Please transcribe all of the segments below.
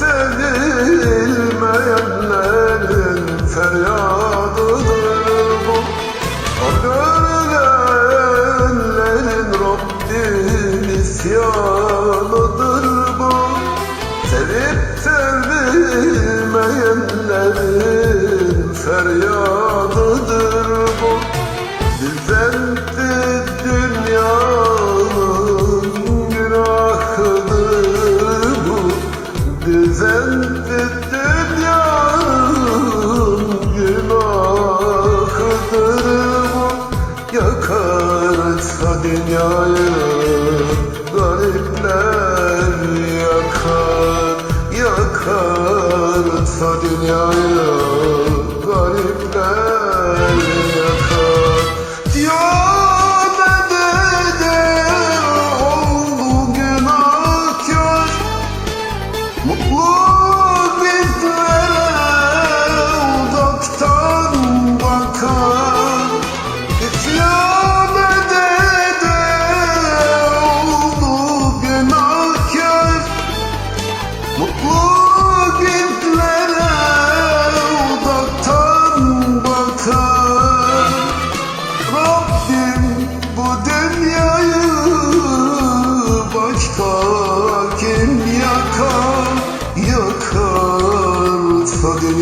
bilmeyenlerin feryadıdır bu O görülenlerin Rabbin isyanıdır bu. Sevip sevmeyenlerin feryadıdır dünyayı garipler yakar Yakarsa dünyayı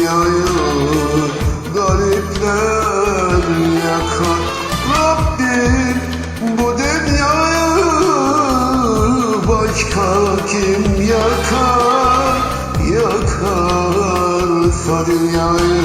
dünyayı garipler yakar. Rabbim bu dünyayı başka kim yakar? Yakarsa dünyayı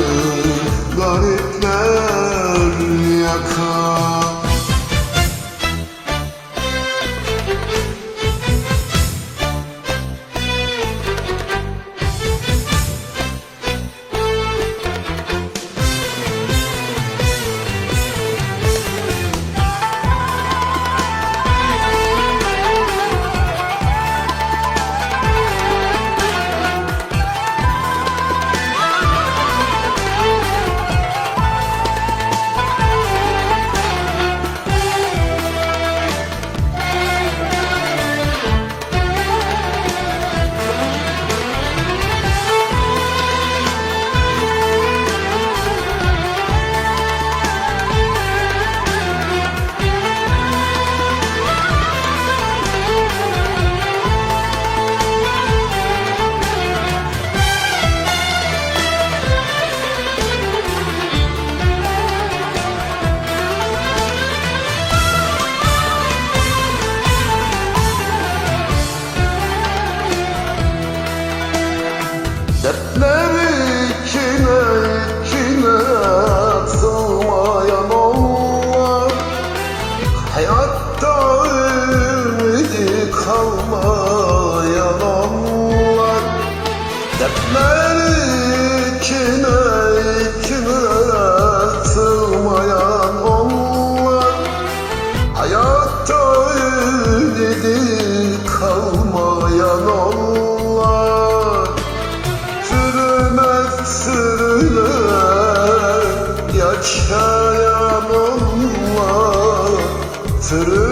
içine içine sığmayan onlar. Hayatta ümidi kalmayan onlar. Sürüne sürüne yaşayan onlar. Sürüne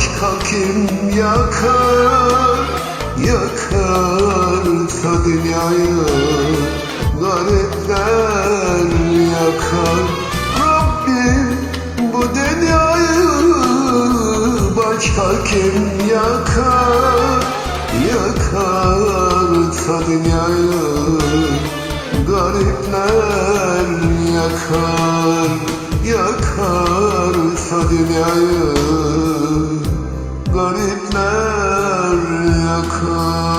başka kim yakar? Yakarsa dünyayı garipler yakar. Rabbim bu dünyayı başka kim Yakarsa dünyayı garipler yakar yakarsa dünyayı Garipler yakar